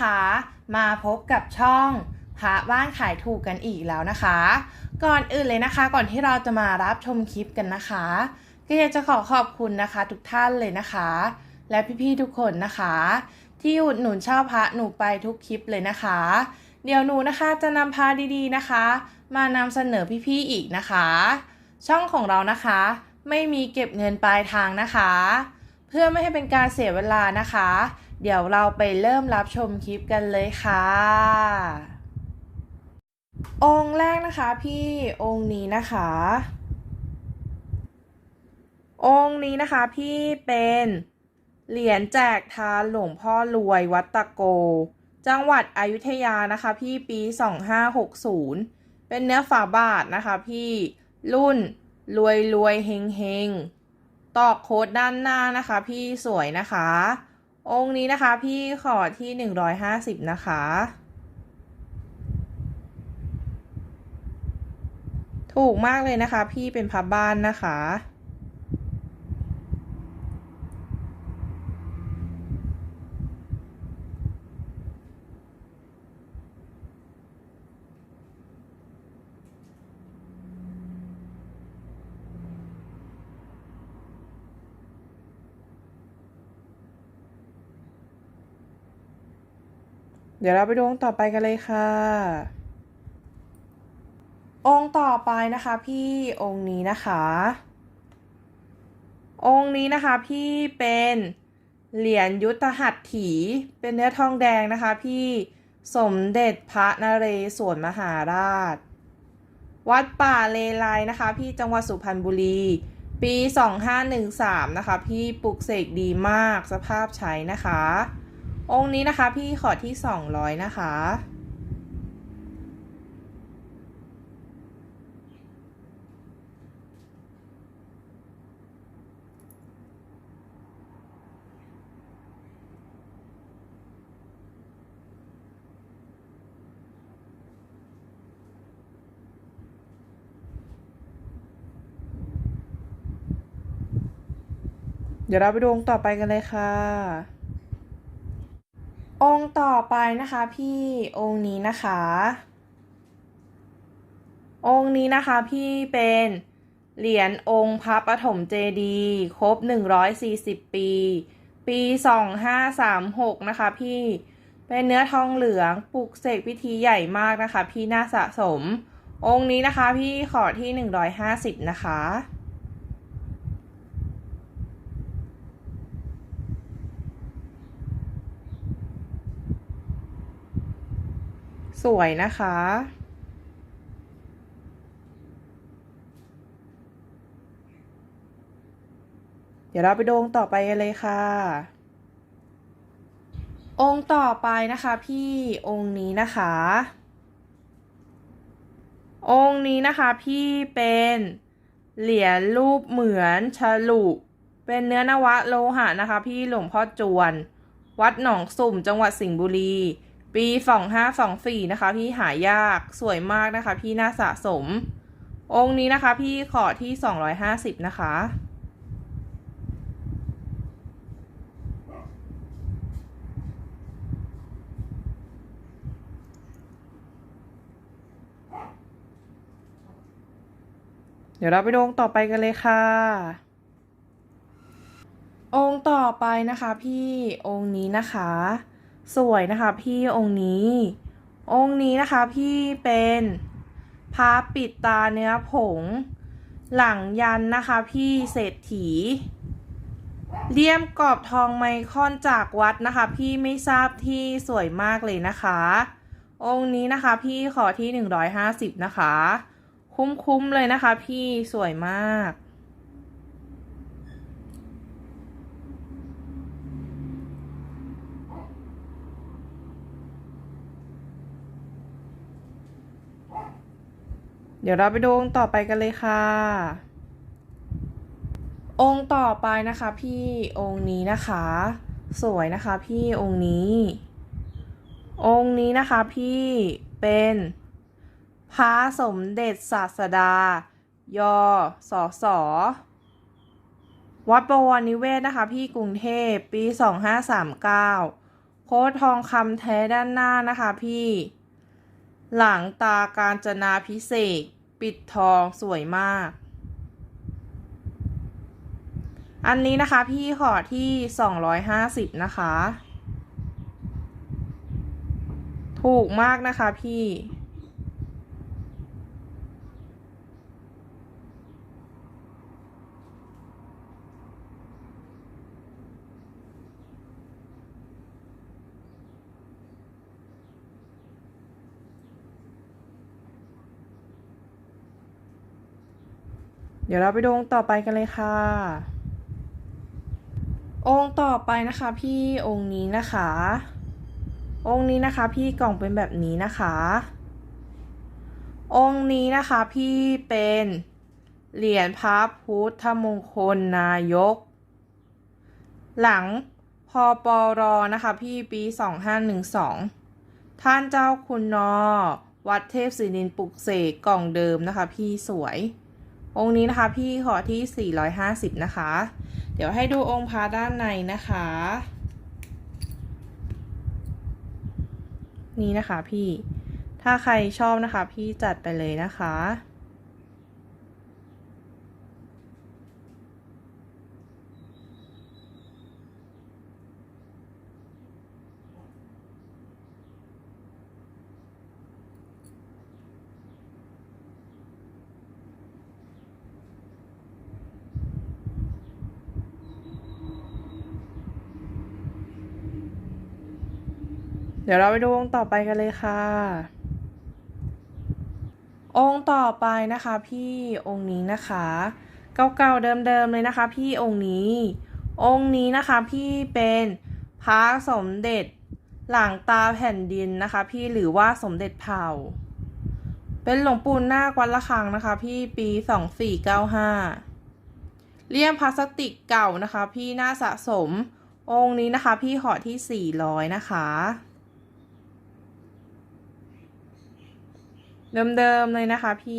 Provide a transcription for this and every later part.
นะคะ มาพบกับช่องพระบ้านขายถูกกันอีกแล้วนะคะ ก่อนอื่นเลยนะคะ ก่อนที่เราจะมารับชมคลิปกันนะคะ ก็อยากจะขอขอบคุณนะคะ ทุกท่านเลยนะคะ และพี่ๆทุกคนนะคะ ที่อุดหนุนชอบพระหนูไปทุกคลิปเลยนะคะ เดี๋ยวหนูนะคะจะนำพาดีๆนะคะ มานำเสนอพี่ๆอีกนะคะ ช่องของเรานะคะ ไม่มีเก็บเงินปลายทางนะคะ เพื่อไม่ให้เป็นการเสียเวลานะคะ เดี๋ยวเราไปเริ่มรับชมคลิปกันเลยค่ะ องค์แรกนะคะพี่องค์นี้นะคะ องค์นี้นะคะพี่เป็นเหรียญแจกทานหลวงพ่อรวยวัดตะโก จังหวัดอยุธยานะคะพี่ปี 2560 เป็นเนื้อฝาบาทนะคะพี่รุ่นรวยรวยเฮงเฮงตอกโค้ดด้านหน้านะคะพี่สวยนะคะ องค์นี้นะคะพี่ขอที่หนึ่งร้อยห้าสิบนะคะ ถูกมากเลยนะคะ พี่เป็นพับบ้านนะคะ เดี๋ยวเราไปดูองค์ต่อไปกันเลยค่ะ องค์ต่อไปนะคะพี่องค์นี้นะคะ องค์นี้นะคะพี่เป็นเหรียญยุทธหัตถี เป็นเนื้อทองแดงนะคะพี่สมเด็จพระนเรศวรมหาราช วัดป่าเลไลนะคะ พี่จังหวัดสุพรรณบุรี ปี 2513 นะคะ พี่ปลุกเสกดีมากสภาพใช้นะคะ องค์นี้นะคะ พี่ขอที่200นะคะ เดี๋ยวเราไปดูองค์ต่อไปกันเลยค่ะ องค์ต่อไปนะคะพี่องค์นี้นะคะ องค์นี้นะคะพี่เป็นเหรียญองค์พระปฐมเจดีย์ครบ 140 ปี ปี 2536 นะคะพี่เป็นเนื้อทองเหลืองปลุกเสกพิธีใหญ่มากนะคะ พี่น่าสะสม องค์นี้นะคะพี่ขอที่ 150 นะคะ สวยนะคะ เดี๋ยวเราไปดองต่อไปกันเลยค่ะ องค์ต่อไปนะคะพี่องค์นี้นะคะ องค์นี้นะคะพี่เป็นเหรียญรูปเหมือนฉลุเป็นเนื้อนวะโลหะนะคะ พี่หลวงพ่อจวน วัดหนองสุ่มจังหวัดสิงห์บุรี ปี2524นะคะ พี่หายากสวยมากนะคะ พี่น่าสะสม องค์นี้นะคะ พี่ขอที่250นะคะเดี๋ยวเราไปดูองค์ต่อไปกันเลยค่ะ องค์ต่อไปนะคะพี่องค์นี้นะคะ สวยนะคะพี่องค์นี้ องค์นี้นะคะพี่เป็นพระปิดตาเนื้อผง หลังยันนะคะพี่เศรษฐีเลี่ยมกรอบทองไมคอนจากวัดนะคะ พี่ไม่ทราบที่สวยมากเลยนะคะ องค์นี้นะคะพี่ขอที่ 150 นะคะ คุ้มๆเลยนะคะพี่สวยมาก เดี๋ยวเราไปดูองค์ต่อไปกันเลยค่ะ องค์ต่อไปนะคะ พี่องค์นี้นะคะ สวยนะคะพี่องค์นี้ องค์นี้นะคะพี่เป็นพระสมเด็จศาสดา ยอสอสอวัดประวรนิเวศนะคะ พี่กรุงเทพปี 2539 โค้ดทองคำแท้ด้านหน้านะคะพี่ หลังตาการจนาพิเศษ ปิดทองสวยมาก อันนี้นะคะพี่ขอที่ 250 นะคะ ถูกมากนะคะพี่ เดี๋ยวเราไปดูองค์ต่อไปกันเลยค่ะ องค์ต่อไปนะคะ พี่องค์นี้นะคะ องค์นี้นะคะ พี่กล่องเป็นแบบนี้นะคะ องค์นี้นะคะพี่เป็นเหรียญพระพุทธมงคลนายก หลังพอปอรอนะคะพี่ปี2512ท่านเจ้าคุณนอ วัดเทพศิรินปลุกเสกกล่องเดิมนะคะ พี่สวย องค์นี้นะคะพี่ขอที่ 450 นะคะ เดี๋ยวให้ดูองค์พระด้านในนะคะ นี่นะคะพี่ ถ้าใครชอบนะคะ พี่จัดไปเลยนะคะ ดี๋ยวเราไปดูองค์ต่อไปกันเลยค่ะ องค์ต่อไปนะคะพี่องค์นี้นะคะ เก่าๆเดิมๆเลยนะคะ พี่องค์นี้ องค์นี้นะคะพี่เป็นพระสมเด็จหลังตาแผ่นดินนะคะ พี่หรือว่าสมเด็จเผ่า เป็นหลวงปู่นาควัดละคังนะคะ พี่ปี2495เลี่ยมพลาสติกเก่านะคะ พี่น่าสะสมองค์นี้นะคะ พี่ขอที่400นะคะ เดิมๆเลยนะคะพี่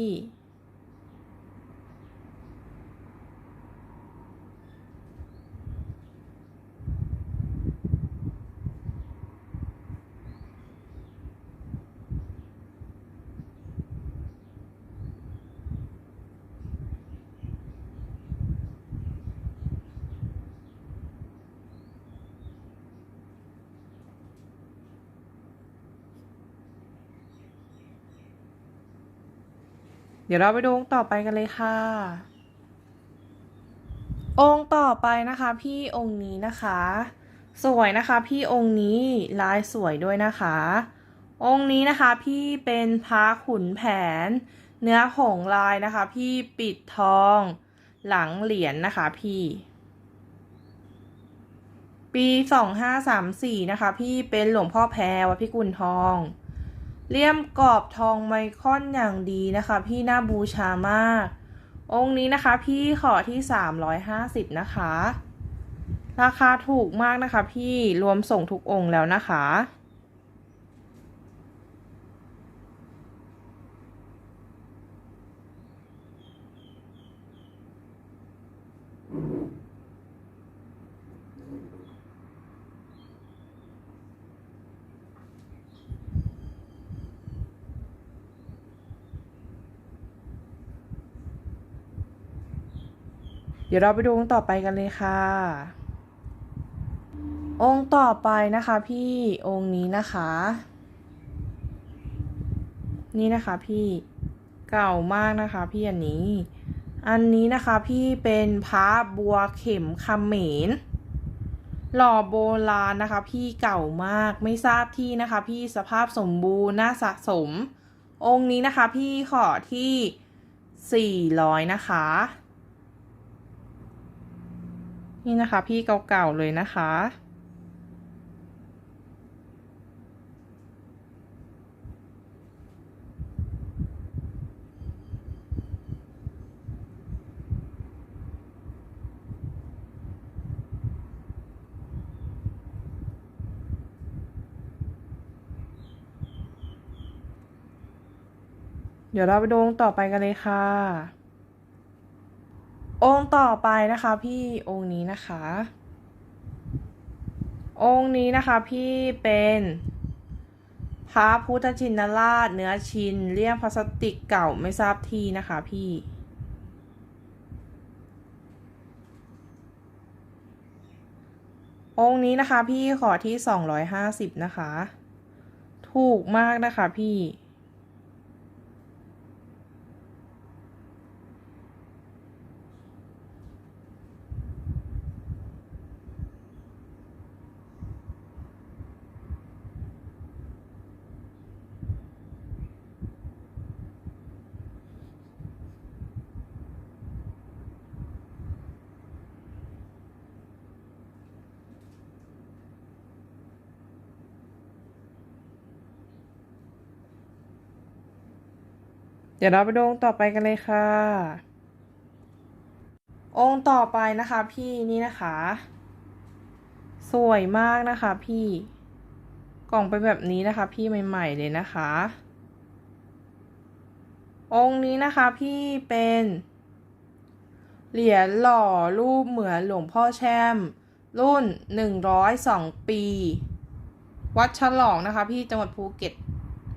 ดี๋ยวเราไปดูองค์ต่อไปกันเลยค่ะ องค์ต่อไปนะคะ พี่องค์นี้นะคะ สวยนะคะพี่องค์นี้ลายสวยด้วยนะคะ องค์นี้นะคะพี่เป็นพระขุนแผน เนื้อหงลายนะคะ พี่ปิดทองหลังเหรียญนะคะพี่ ปีสองห้าสามสี่นะคะ พี่เป็นหลวงพ่อแพรวัดพิกุลทอง เลี่ยมกรอบทองไมคอนอย่างดีนะคะ พี่น่าบูชามาก องค์นี้นะคะพี่ขอที่ 350 นะคะ ราคาถูกมากนะคะพี่รวมส่งทุกองค์แล้วนะคะ เดี๋ยวเราไปดูองค์ต่อไปกันเลยค่ะ องค์ต่อไปนะคะพี่องค์นี้นะคะ นี่นะคะพี่เก่ามากนะคะพี่อันนี้ อันนี้นะคะพี่เป็นพระบัวเข็มคำเหมนหล่อโบราณนะคะ พี่เก่ามากไม่ทราบที่นะคะ พี่สภาพสมบูรณ์น่าสะสม องค์นี้นะคะ พี่ขอที่ 400 นะคะ นี่นะคะ พี่เก่าๆเลยนะคะ เดี๋ยวเราไปดูองต่อไปกันเลยค่ะ องค์ต่อไปนะคะพี่องค์นี้นะคะ องค์นี้นะคะพี่เป็นพระพุทธชินราชเนื้อชินเลี่ยมพลาสติกเก่าไม่ทราบที่นะคะพี่องค์นี้นะคะพี่ขอที่250นะคะ ถูกมากนะคะพี่ เดี๋ยวเราไปดูองค์ต่อไปกันเลยค่ะ องค์ต่อไปนะคะ พี่นี่นะคะ สวยมากนะคะพี่ กล่องเป็นแบบนี้นะคะ พี่ใหม่ ๆ เลยนะคะ องค์นี้นะคะพี่เป็นเหรียญหล่อรูปเหมือนหลวงพ่อแช่ม รุ่นหนึ่งร้อยสองปี วัดฉลองนะคะ พี่จังหวัดภูเก็ต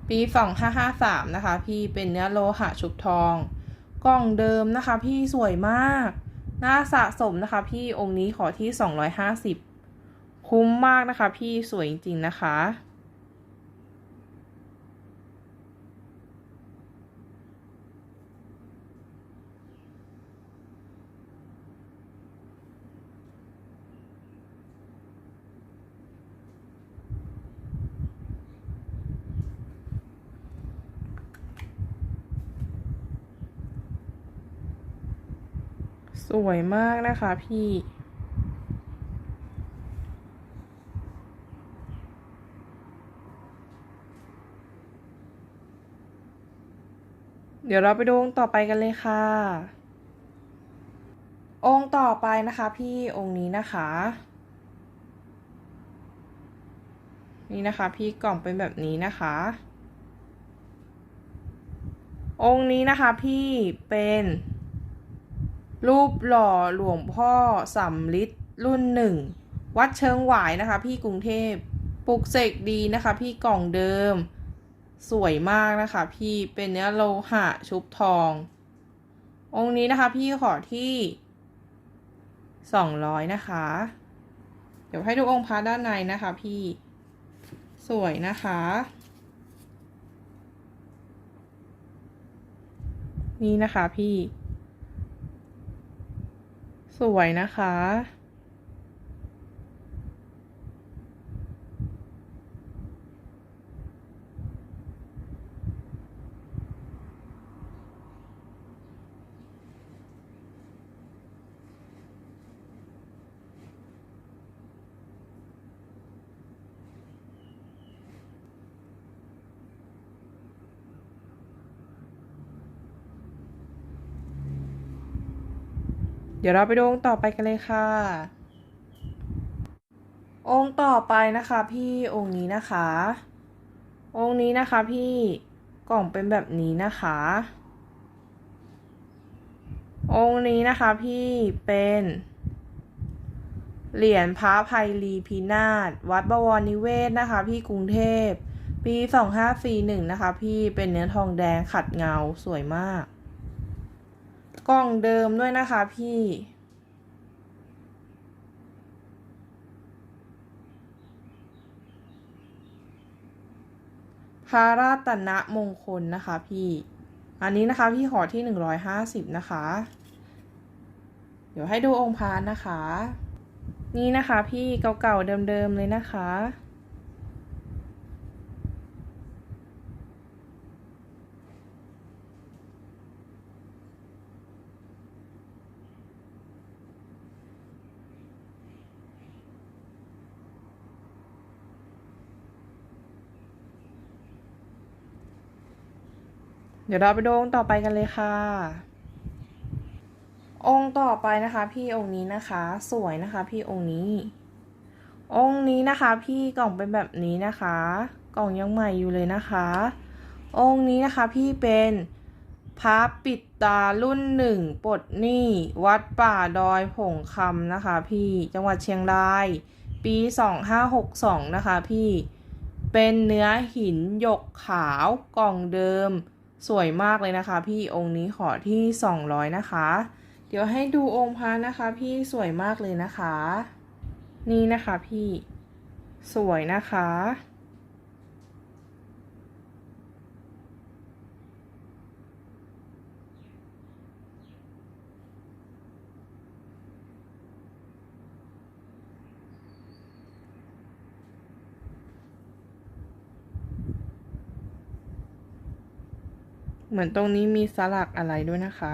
ปีสองห้าห้าสามนะคะ พี่เป็นเนื้อโลหะชุบทอง กล่องเดิมนะคะ พี่สวยมาก น่าสะสมนะคะ พี่องค์นี้ขอที่สองร้อยห้าสิบคุ้มมากนะคะ พี่สวยจริงๆนะคะ วยมากนะคะพี่เดี๋ยวเราไปดูองค์ต่อไปกันเลยค่ะ องค์ต่อไปนะคะพี่องค์นี้นะคะ นี่นะคะพี่กล่องเป็นแบบนี้นะคะ องค์นี้นะคะพี่เป็น รูปหล่อหลวงพ่อสำลิดรุ่นหนึ่ง วัดเชิงหวายนะคะพี่กรุงเทพปลุกเสกดีนะคะ พี่กล่องเดิม สวยมากนะคะ พี่เป็นเนื้อโลหะชุบทอง องค์นี้นะคะ พี่ขอที่สองร้อยนะคะ เดี๋ยวให้ดูองค์พระด้านในนะคะ พี่สวยนะคะ นี่นะคะพี่ สวยนะคะ ดี๋ยวเราไปดูองค์ต่อไปกันเลยค่ะ องค์ต่อไปนะคะพี่องค์นี้นะคะ องค์นี้นะคะพี่กล่องเป็นแบบนี้นะคะ องค์นี้นะคะพี่เป็นเหรียญพระภัยรีพินาศวัดบวรนิเวศนะคะ พี่กรุงเทพปีสองห้าสี่หนึ่งนะคะ พี่เป็นเนื้อทองแดงขัดเงาสวยมาก กล่องเดิมด้วยนะคะพี่ พระราตนมงคลนะคะพี่ อันนี้นะคะพี่ขอที่หนึ่งร้อยห้าสิบนะคะ เดี๋ยวให้ดูองค์พระนะคะ นี่นะคะพี่เก่าๆเดิมๆเลยนะคะ ดี๋ยวเราไปดูองค์ต่อไปกันเลยค่ะ องค์ต่อไปนะคะ พี่องค์นี้นะคะ สวยนะคะ พี่องค์นี้ องค์นี้นะคะ พี่กล่องเป็นแบบนี้นะคะ กล่องยังใหม่อยู่เลยนะคะ องค์นี้นะคะพี่เป็นพระปิดตารุ่นหนึ่งปดหนี้วัดป่าดอยผงคำนะคะ พี่จังหวัดเชียงราย ปี2562นะคะ พี่เป็นเนื้อหินหยกขาวกล่องเดิม สวยมากเลยนะคะ พี่องค์นี้ขอที่ 200 นะคะ เดี๋ยวให้ดูองค์พระนะคะ พี่สวยมากเลยนะคะ นี่นะคะพี่สวยนะคะ เหมือนตรงนี้มีสลักอะไรด้วยนะคะ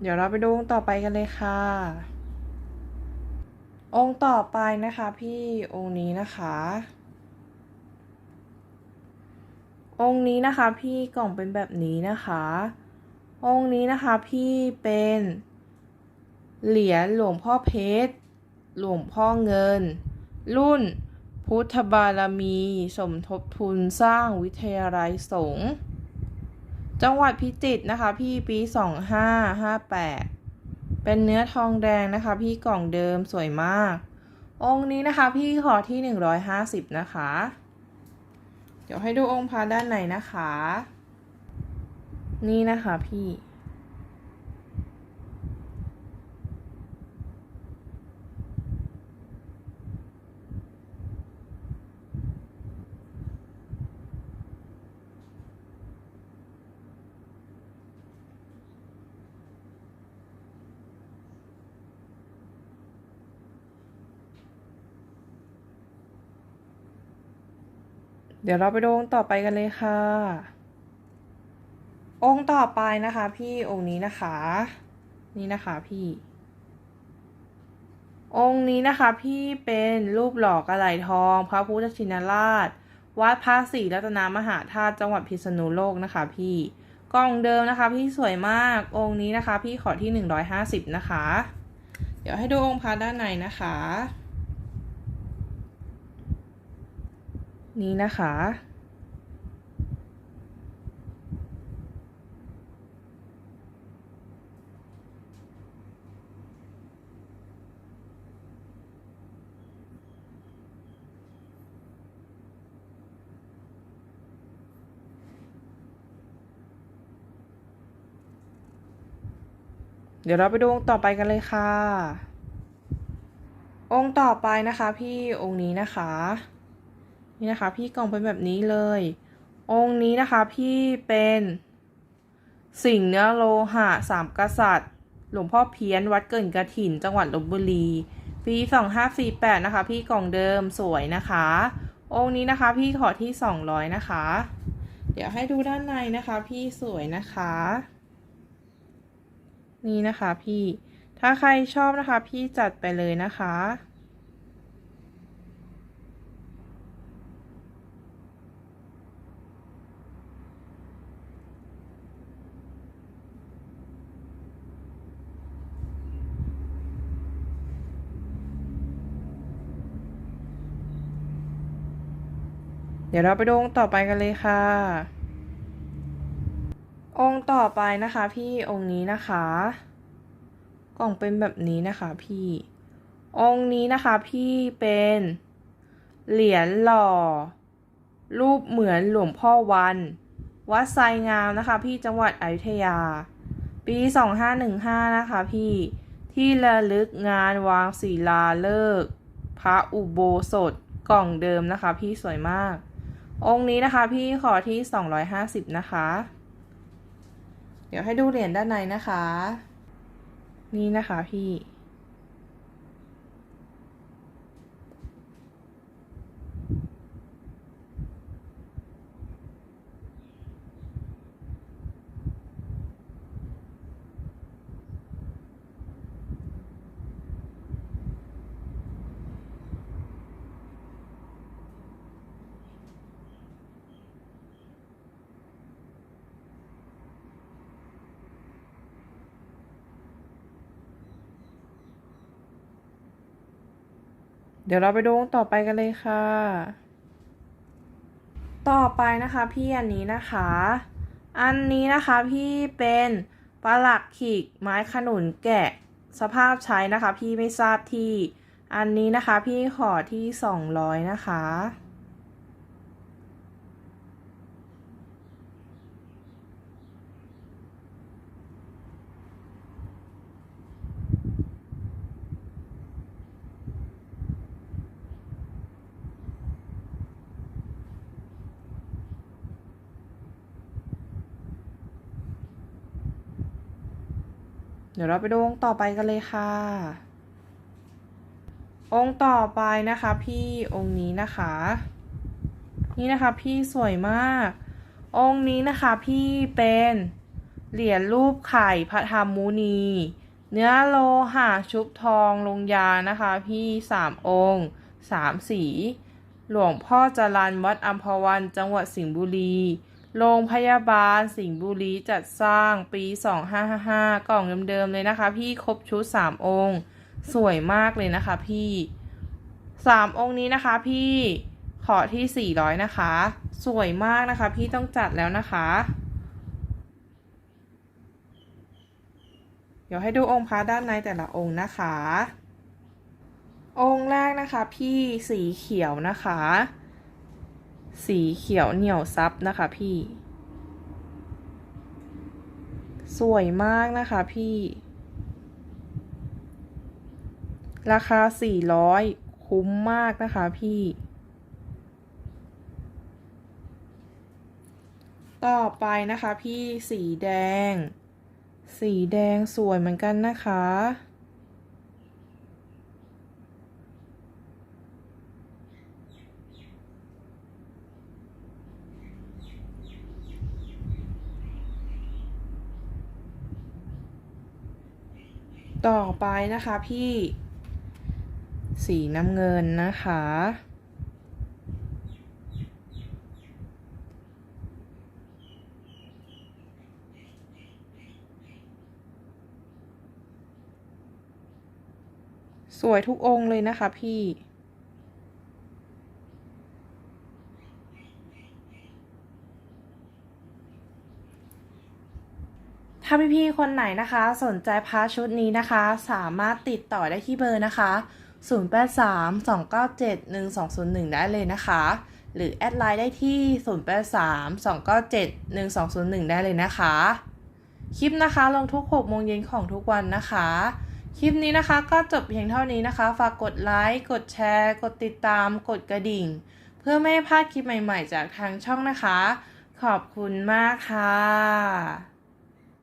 เดี๋ยวเราไปดูองต่อไปกันเลยค่ะ องค์ต่อไปนะคะพี่องค์นี้นะคะ องค์นี้นะคะพี่กล่องเป็นแบบนี้นะคะ องค์นี้นะคะพี่เป็นเหรียญหลวงพ่อเพชร หลวงพ่อเงิน รุ่นพุทธบารมี สมทบทุนสร้างวิทยาลัยสงฆ์จังหวัดพิจิตรนะคะ พี่ปี 2558 เป็นเนื้อทองแดงนะคะพี่กล่องเดิมสวยมาก องค์นี้นะคะพี่ขอที่ 150 นะคะ เดี๋ยวให้ดูองค์พระด้านในนะคะ นี่นะคะพี่ ดี๋ยวเราไปดูองค์ต่อไปกันเลยค่ะ องค์ต่อไปนะคะ พี่องค์นี้นะคะ นี่นะคะพี่ องค์นี้นะคะ พี่เป็นรูปหล่อกระไหลทอง พระพุทธชินราช วัดพระศรีรัตนมหาธาตุจังหวัดพิษณุโลกนะคะ พี่กล่องเดิมนะคะ พี่สวยมากองค์นี้นะคะ พี่ขอที่150นะคะ เดี๋ยวให้ดูองค์พระด้านในนะคะ นี่นะคะ เดี๋ยวเราไปดูองค์ต่อไปกันเลยค่ะ องค์ต่อไปนะคะพี่องค์นี้นะคะ นี่นะคะ พี่กล่องเป็นแบบนี้เลย องค์นี้นะคะพี่เป็นสิ่งเนื้อโลหะสามกษัตริย์ หลวงพ่อเพี้ยนวัดเกินกระถิน จังหวัดลบบุรี ปี2548นะคะ พี่กล่องเดิมสวยนะคะ องค์นี้นะคะพี่ขอที่200นะคะ เดี๋ยวให้ดูด้านในนะคะ พี่สวยนะคะ นี่นะคะพี่ถ้าใครชอบนะคะ พี่จัดไปเลยนะคะ เดี๋ยวเราไปดูองค์ต่อไปกันเลยค่ะ องค์ต่อไปนะคะพี่องค์นี้นะคะ กล่องเป็นแบบนี้นะคะพี่ องค์นี้นะคะพี่เป็น เหรียญหล่อ รูปเหมือนหลวงพ่อวัน วัดไซงามนะคะ พี่จังหวัดอยุธยา ปี 2515 นะคะพี่ที่ระลึกงานวางศิลาฤกษ์พระอุโบสถกล่องเดิมนะคะ พี่สวยมาก องค์นี้นะคะ พี่ขอที่ 250 นะคะ เดี๋ยวให้ดูเหรียญด้านในนะคะ นี่นะคะพี่ เดี๋ยวเราไปดูองต่อไปกันเลยค่ะ ต่อไปนะคะพี่อันนี้นะคะ อันนี้นะคะพี่เป็นปลาหลักขีกไม้ขนุนแกะสภาพใช้นะคะ พี่ไม่ทราบที่ อันนี้นะคะพี่ขอที่ 200 นะคะ เดี๋ยวเราไปดูองค์ต่อไปกันเลยค่ะ องค์ต่อไปนะคะพี่องค์นี้นะคะ นี่นะคะพี่สวยมาก องค์นี้นะคะพี่เป็นเหรียญรูปไข่พระธรรมมุนี เนื้อโลหะชุบทองลงยานะคะพี่สามองค์สามสี หลวงพ่อจรันวัดอัมพวันจังหวัดสิงห์บุรี โรงพยาบาลสิงห์บุรีจัดสร้างปี 2555 กล่องเดิมๆเลยนะคะ พี่ครบชุด 3 องค์ สวยมากเลยนะคะพี่ 3 องค์นี้นะคะพี่ขอที่ 400 นะคะ สวยมากนะคะ พี่ต้องจัดแล้วนะคะ เดี๋ยวให้ดูองค์พระด้านในแต่ละองค์นะคะ องค์แรกนะคะพี่สีเขียวนะคะ สีเขียวเหนียวซับนะคะพี่ สวยมากนะคะพี่ ราคา 400 คุ้มมากนะคะพี่ ต่อไปนะคะพี่สีแดง สีแดงสวยเหมือนกันนะคะ ต่อไปนะคะพี่ สีน้ำเงินนะคะ สวยทุกองค์เลยนะคะพี่ ถ้าพี่ๆคนไหนนะคะ สนใจพาชุดนี้นะคะ สามารถติดต่อได้ที่เบอร์นะคะ 0832971201 ได้เลยนะคะ หรือแอดไลน์ได้ที่ 0832971201 ได้เลยนะคะ คลิปนะคะลงทุก6โมงเย็นของทุกวันนะคะ คลิปนี้นะคะก็จบเพียงเท่านี้นะคะ ฝากกดไลค์ กดแชร์ กดติดตาม กดกระดิ่ง เพื่อไม่ให้พลาดคลิปใหม่ๆ จากทางช่องนะคะ ขอบคุณมากค่ะ